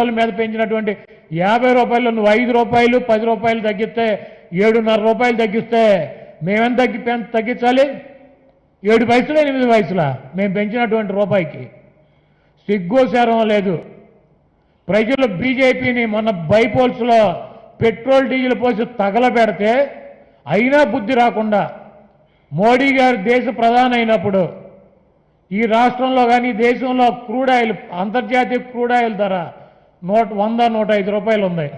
రూపాయల మీద పెంచినటువంటి యాభై రూపాయలు నువ్వు ఐదు రూపాయలు పది రూపాయలు తగ్గిస్తే ఏడున్నర రూపాయలు తగ్గిస్తే మేమేం తగ్గి తగ్గించాలి? ఏడు పైసలు ఎనిమిది పైసల? మేము పెంచినటువంటి రూపాయికి. సిగ్గు శరం లేదు. ప్రజలు బీజేపీని మొన్న బైపోల్స్లో పెట్రోల్ డీజిల్ పోసి తగలబెడితే అయినా బుద్ధి రాకుండా మోడీ గారు దేశ ప్రధాని అయినప్పుడు ఈ రాష్ట్రంలో కానీ దేశంలో క్రూడ్ ఆయిల్ అంతర్జాతీయ క్రూడ్ ఆయిల్ ధర నూట వంద నూట ఐదు రూపాయలు ఉంది.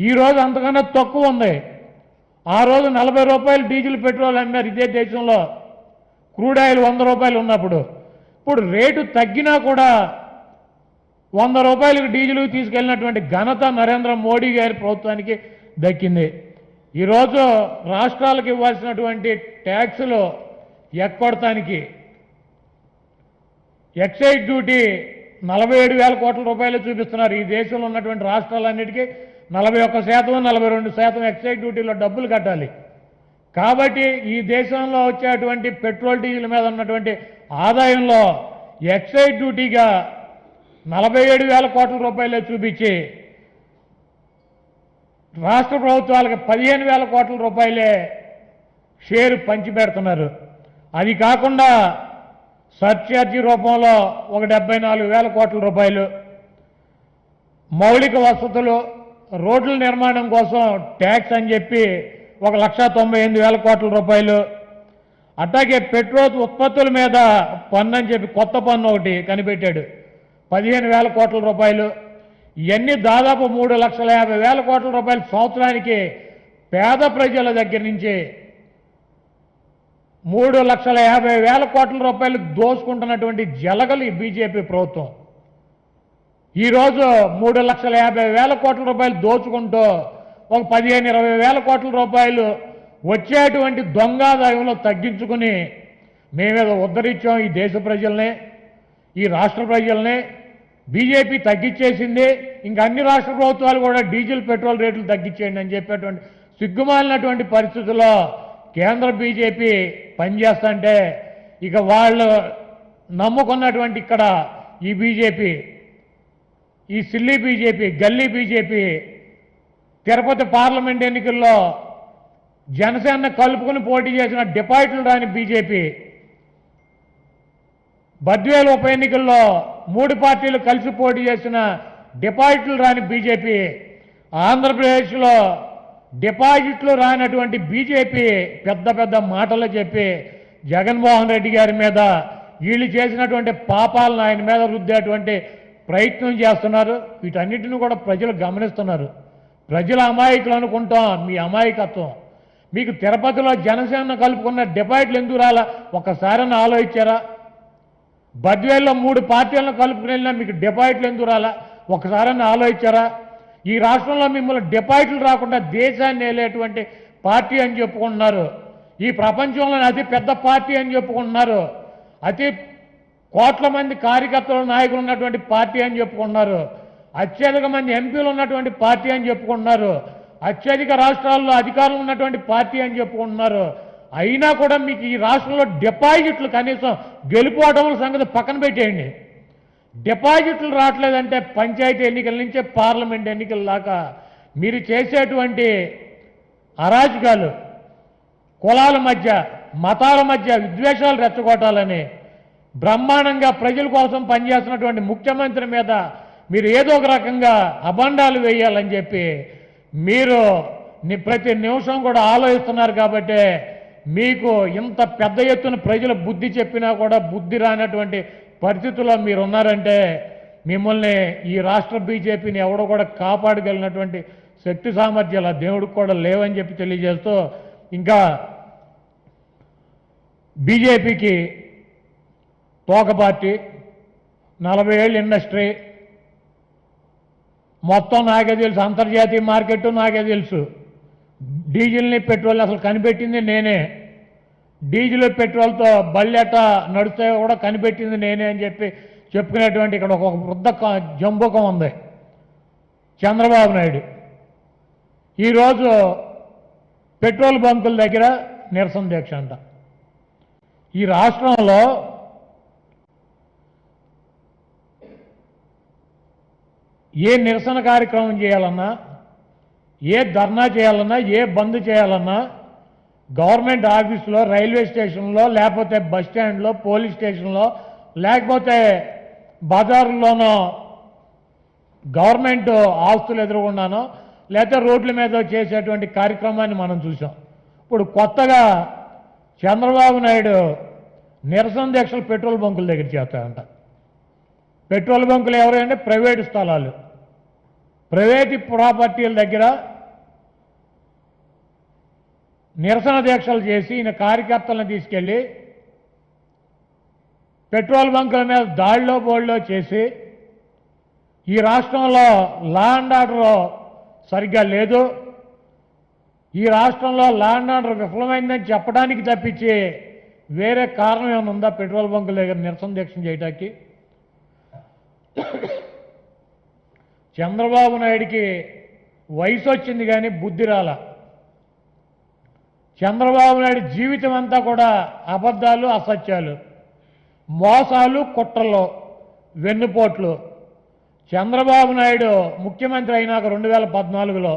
ఈ రోజు అంతకన్నా తక్కువ ఉంది. ఆ రోజు నలభై రూపాయలు డీజిల్ పెట్రోల్ అమ్మారు ఇదే దేశంలో. క్రూడ్ ఆయిల్ వంద రూపాయలు ఉన్నప్పుడు. ఇప్పుడు రేటు తగ్గినా కూడా వంద రూపాయలకు డీజిల్ తీసుకెళ్ళినటువంటి ఘనత నరేంద్ర మోడీ గారి ప్రభుత్వానికి దక్కింది. ఈరోజు రాష్ట్రాలకు ఇవ్వాల్సినటువంటి ట్యాక్సులు ఎక్కొడటానికి ఎక్సైజ్ డ్యూటీ నలభై ఏడు వేల కోట్ల రూపాయలు చూపిస్తున్నారు. ఈ దేశంలో ఉన్నటువంటి రాష్ట్రాలన్నిటికీ నలభై ఒక్క శాతం నలభై రెండు శాతం ఎక్సైజ్ డ్యూటీలో డబ్బులు కట్టాలి. కాబట్టి ఈ దేశంలో వచ్చేటువంటి పెట్రోల్ డీజిల్ మీద ఉన్నటువంటి ఆదాయంలో ఎక్సైజ్ డ్యూటీగా నలభై ఏడు వేల కోట్ల రూపాయలే చూపించి రాష్ట్ర ప్రభుత్వాలకు పదిహేను వేల కోట్ల రూపాయలే షేరు పంచిపెడుతున్నారు. అది కాకుండా సర్చార్జీ రూపంలో ఒక డెబ్బై నాలుగు వేల కోట్ల రూపాయలు. మౌలిక వసతులు రోడ్ల నిర్మాణం కోసం ట్యాక్స్ అని చెప్పి ఒక లక్ష తొంభై ఎనిమిది వేల కోట్ల రూపాయలు. అట్లాగే పెట్రోల్ ఉత్పత్తుల మీద పన్ను అని చెప్పి కొత్త పన్ను ఒకటి కనిపెట్టాడు. పదిహేను వేల కోట్ల రూపాయలు. ఇవన్నీ దాదాపు మూడు లక్షల యాభై వేల కోట్ల రూపాయలు సంవత్సరానికి పేద ప్రజల దగ్గర నుంచి మూడు లక్షల యాభై వేల కోట్ల రూపాయలు దోసుకుంటున్నటువంటి జలగలు ఈ బీజేపీ ప్రభుత్వం. ఈరోజు మూడు లక్షల యాభై వేల కోట్ల రూపాయలు దోచుకుంటూ ఒక పదిహేను ఇరవై వేల కోట్ల రూపాయలు వచ్చేటువంటి దొంగాదాయంలో తగ్గించుకుని మేమేదో ఉద్ధరించాం ఈ దేశ ప్రజల్ని ఈ రాష్ట్ర ప్రజల్ని. బీజేపీ తగ్గించేసింది ఇంకా అన్ని రాష్ట్ర ప్రభుత్వాలు కూడా డీజిల్ పెట్రోల్ రేట్లు తగ్గించేయండి అని చెప్పేటువంటి సిగ్గుమాలినటువంటి పరిస్థితుల్లో కేంద్ర బీజేపీ పనిచేస్తుంటే ఇక వాళ్ళు నమ్ముకున్నటువంటి ఇక్కడ ఈ బీజేపీ ఈ సిల్లీ బీజేపీ గల్లీ బీజేపీ తిరుపతి పార్లమెంట్ ఎన్నికల్లో జనసేన కలుపుకుని పోటీ చేసిన డిపాజిట్లు రాని బీజేపీ బద్వేల ఉప ఎన్నికల్లో మూడు పార్టీలు కలిసి పోటీ చేసిన డిపాజిట్లు రాని బీజేపీ ఆంధ్రప్రదేశ్లో డిపాజిట్లు రానటువంటి బీజేపీ పెద్ద పెద్ద మాటలు చెప్పి జగన్మోహన్ రెడ్డి గారి మీద వీళ్ళు చేసినటువంటి పాపాలను ఆయన మీద రుద్దేటువంటి ప్రయత్నం చేస్తున్నారు. వీటన్నిటిని కూడా ప్రజలు గమనిస్తున్నారు. ప్రజల అమాయకులు అనుకుంటాం. మీ అమాయకత్వం. మీకు తిరుపతిలో జనసేన కలుపుకున్న డిపాజిట్లు ఎందుకు రాలా? ఒక్కసారైనా ఆలోచించారా? బద్వేల్లో మూడు పార్టీలను కలుపుకుని వెళ్ళినా మీకు డిపాజిట్లు ఎందుకు రాలా? ఒకసారైనా ఆలోచించారా? ఈ రాష్ట్రంలో మిమ్మల్ని డిపాజిట్లు రాకుండా దేశాన్ని వెళ్ళేటువంటి పార్టీ అని చెప్పుకుంటున్నారు. ఈ ప్రపంచంలోని అతి పెద్ద పార్టీ అని చెప్పుకుంటున్నారు. అతి కోట్ల మంది కార్యకర్తలు నాయకులు ఉన్నటువంటి పార్టీ అని చెప్పుకుంటున్నారు. అత్యధిక మంది ఎంపీలు ఉన్నటువంటి పార్టీ అని చెప్పుకుంటున్నారు. అత్యధిక రాష్ట్రాల్లో అధికారులు ఉన్నటువంటి పార్టీ అని చెప్పుకుంటున్నారు. అయినా కూడా మీకు ఈ రాష్ట్రంలో డిపాజిట్లు కనీసం గెలుపోవటముల సంగతి పక్కన పెట్టేయండి. డిపాజిట్లు రావట్లేదంటే పంచాయతీ ఎన్నికల నుంచే పార్లమెంట్ ఎన్నికల దాకా మీరు చేసేటువంటి అరాజకాలు కులాల మధ్య మతాల మధ్య విద్వేషాలు రెచ్చగొట్టాలని బ్రహ్మాండంగా ప్రజల కోసం పనిచేస్తున్నటువంటి ముఖ్యమంత్రి మీద మీరు ఏదో ఒక రకంగా అబండాలు వేయాలని చెప్పి మీరు ప్రతి నిమిషం కూడా ఆలోచిస్తున్నారు కాబట్టి మీకు ఇంత పెద్ద ఎత్తున ప్రజల బుద్ధి చెప్పినా కూడా బుద్ధి రానటువంటి పరిస్థితుల్లో మీరు ఉన్నారంటే మిమ్మల్ని ఈ రాష్ట్ర బీజేపీని ఎవడో కూడా కాపాడగలిగినటువంటి శక్తి సామర్థ్యాలు ఆ దేవుడికి కూడా లేవని చెప్పి తెలియజేస్తూ ఇంకా బీజేపీకి తోక పార్టీ నలభై ఏళ్ళు ఇండస్ట్రీ మొత్తం నాకే తెలుసు అంతర్జాతీయ మార్కెట్ నాకే తెలుసు. డీజిల్ని పెట్రోల్ అసలు కనిపెట్టింది నేనే. డీజిల్ పెట్రోల్తో బల్లెట నడుస్తాయో కూడా కనిపెట్టింది నేనే అని చెప్పి చెప్పుకునేటువంటి ఇక్కడ ఒక వృద్ధ జంబుకం ఉంది. చంద్రబాబు నాయుడు. ఈరోజు పెట్రోల్ బంకుల దగ్గర నిరసన దీక్ష అంట. ఈ రాష్ట్రంలో ఏ నిరసన కార్యక్రమం చేయాలన్నా ఏ ధర్నా చేయాలన్నా ఏ బంద్ చేయాలన్నా గవర్నమెంట్ ఆఫీసులో రైల్వే స్టేషన్లో లేకపోతే బస్ స్టాండ్లో పోలీస్ స్టేషన్లో లేకపోతే బజారుల్లోనో గవర్నమెంట్ ఆస్తులు ఎదురుగుండానో లేకపోతే రోడ్ల మీద చేసేటువంటి కార్యక్రమాన్ని మనం చూసాం ఇప్పుడు కొత్తగా చంద్రబాబు నాయుడు నిరసన దీక్షలు పెట్రోల్ బంకుల దగ్గర చేస్తాయంట పెట్రోల్ బంకులు ఎవరంటే ప్రైవేటు స్థలాలు. ప్రైవేటు ప్రాపర్టీల దగ్గర నిరసన దీక్షలు చేసి ఈయన కార్యకర్తలను తీసుకెళ్ళి పెట్రోల్ బంకుల మీద దాడిలో బోళ్ళలో చేసి ఈ రాష్ట్రంలో లా అండ్ ఆర్డర్ సరిగ్గా లేదు. ఈ రాష్ట్రంలో లా అండ్ ఆర్డర్ విఫలమైందని చెప్పడానికి తప్పించి వేరే కారణం ఏమైనా ఉందా పెట్రోల్ బంకుల దగ్గర నిరసన దీక్ష చేయడానికి చంద్రబాబు నాయుడికి వయసు వచ్చింది కానీ బుద్ధి రాలా. చంద్రబాబు నాయుడు జీవితం అంతా కూడా అబద్ధాలు అసత్యాలు. మోసాలు కుట్రలు వెన్నుపోట్లు. చంద్రబాబు నాయుడు ముఖ్యమంత్రి అయినాక రెండు వేల పద్నాలుగులో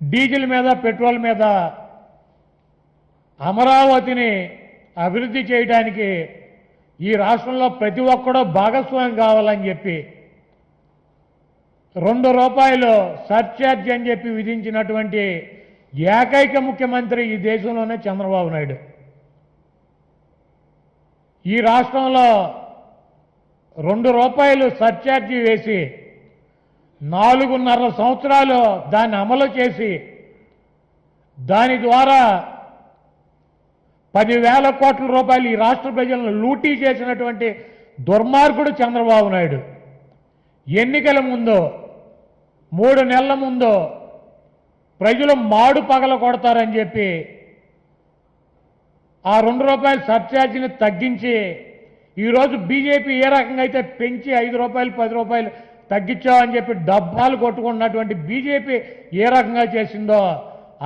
డీజిల్ మీద పెట్రోల్ మీద అమరావతిని అభివృద్ధి చేయడానికి ఈ రాష్ట్రంలో ప్రతి ఒక్కడూ భాగస్వామ్యం కావాలని చెప్పి రెండు రూపాయలు సర్ఛార్జ్ అని చెప్పి విధించినటువంటి ఏకైక ముఖ్యమంత్రి ఈ దేశంలోనే చంద్రబాబు నాయుడు. ఈ రాష్ట్రంలో రెండు రూపాయలు సర్చార్జీ వేసి నాలుగున్నర సంవత్సరాలు దాన్ని అమలు చేసి దాని ద్వారా పదివేల కోట్ల రూపాయలు ఈ రాష్ట్ర ప్రజలను లూటీ చేసినటువంటి దుర్మార్గుడు చంద్రబాబు నాయుడు. ఎన్నికల ముందు మూడు నెలల ముందు ప్రజలు మాడు పగల కొడతారని చెప్పి ఆ రెండు రూపాయల సర్చార్జీని తగ్గించి ఈరోజు బీజేపీ ఏ రకంగా అయితే పెంచి ఐదు రూపాయలు పది రూపాయలు తగ్గించామని చెప్పి డబ్బాలు కొట్టుకున్నటువంటి బీజేపీ ఏ రకంగా చేసిందో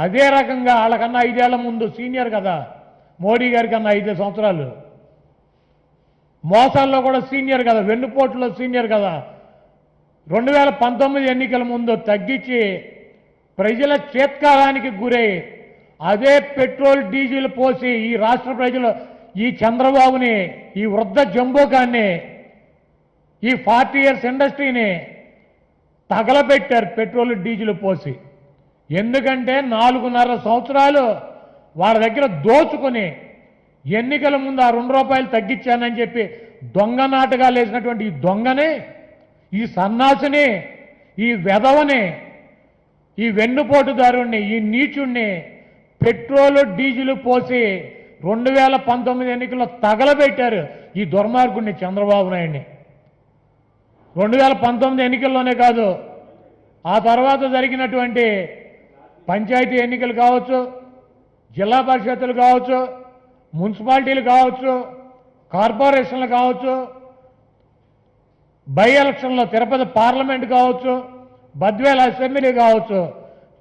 అదే రకంగా వాళ్ళకన్నా ఐదేళ్ళ ముందు సీనియర్ కదా మోడీ గారి కన్నా ఐదు సంవత్సరాలు. మోసాల్లో కూడా సీనియర్ కదా వెన్నుపోటులో సీనియర్ కదా. రెండు వేల పంతొమ్మిది ఎన్నికల ముందు తగ్గించి ప్రజల చేత్కారానికి గురై అదే పెట్రోల్ డీజిల్ పోసి ఈ రాష్ట్ర ప్రజలు ఈ చంద్రబాబుని ఈ వృద్ధ జంబోకాన్ని ఈ ఫార్టీ ఇయర్స్ ఇండస్ట్రీని తగలబెట్టారు పెట్రోల్ డీజిల్ పోసి. ఎందుకంటే నాలుగున్నర సంవత్సరాలు వాళ్ళ దగ్గర దోచుకుని ఎన్నికల ముందు ఆ రెండు రూపాయలు తగ్గించానని చెప్పి దొంగ నాటకాలు వేసినటువంటి ఈ దొంగని ఈ సన్నాసిని ఈ వెధవని ఈ వెన్నుపోటుదారుణ్ణి ఈ నీచుణ్ణి పెట్రోలు డీజిల్ పోసి రెండు వేల పంతొమ్మిది ఎన్నికల్లో తగలబెట్టారు ఈ దుర్మార్గుడిని చంద్రబాబు నాయుడిని. రెండు వేల పంతొమ్మిది ఎన్నికల్లోనే కాదు ఆ తర్వాత జరిగినటువంటి పంచాయతీ ఎన్నికలు కావచ్చు జిల్లా పరిషత్తులు కావచ్చు మున్సిపాలిటీలు కావచ్చు కార్పొరేషన్లు కావచ్చు బై ఎలక్షన్లో తిరుపతి పార్లమెంట్ కావచ్చు బద్వేల అసెంబ్లీ కావచ్చు.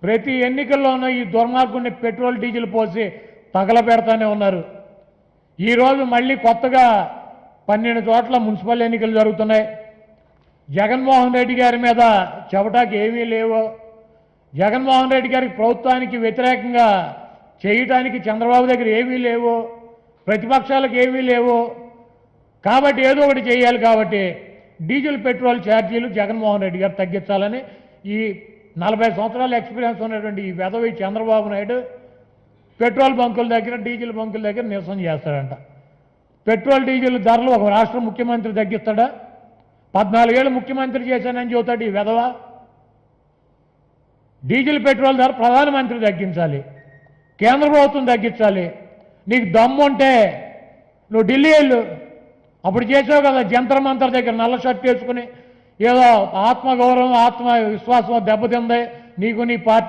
ప్రతి ఎన్నికల్లోనూ ఈ దుర్మార్గుడిని పెట్రోల్ డీజిల్ పోసి తగలబెడతానే ఉన్నారు. ఈరోజు మళ్ళీ కొత్తగా పన్నెండు చోట్ల మున్సిపల్ ఎన్నికలు జరుగుతున్నాయి. జగన్మోహన్ రెడ్డి గారి మీద చెబటాకి ఏమీ లేవు. జగన్మోహన్ రెడ్డి గారికి ప్రభుత్వానికి వ్యతిరేకంగా చేయటానికి చంద్రబాబు దగ్గర ఏమీ లేవు. ప్రతిపక్షాలకు ఏమీ లేవు. కాబట్టి ఏదో ఒకటి చేయాలి కాబట్టి డీజిల్ పెట్రోల్ ఛార్జీలు జగన్మోహన్ రెడ్డి గారు తగ్గించాలని ఈ నలభై సంవత్సరాల ఎక్స్పీరియన్స్ ఉన్నటువంటి ఈ వెదవి చంద్రబాబు నాయుడు పెట్రోల్ బంకుల దగ్గర డీజిల్ బంకుల దగ్గర నిరసన చేస్తాడంట. పెట్రోల్ డీజిల్ ధరలు ఒక రాష్ట్ర ముఖ్యమంత్రి తగ్గిస్తాడా? పద్నాలుగేళ్ళు ముఖ్యమంత్రి చేశానని చెబుతాడు ఈ వెధవ డీజిల్ పెట్రోల్ ధర ప్రధానమంత్రి తగ్గించాలి. కేంద్ర ప్రభుత్వం తగ్గించాలి. నీకు దమ్ముంటే నువ్వు ఢిల్లీ వెళ్ళు. అప్పుడు చేసావు కదా జంతర్ మంతర్ దగ్గర నల్ల షర్ట్ వేసుకుని ఏదో ఆత్మగౌరవం ఆత్మ విశ్వాసం దెబ్బతింది. నీకు నీ పార్టీ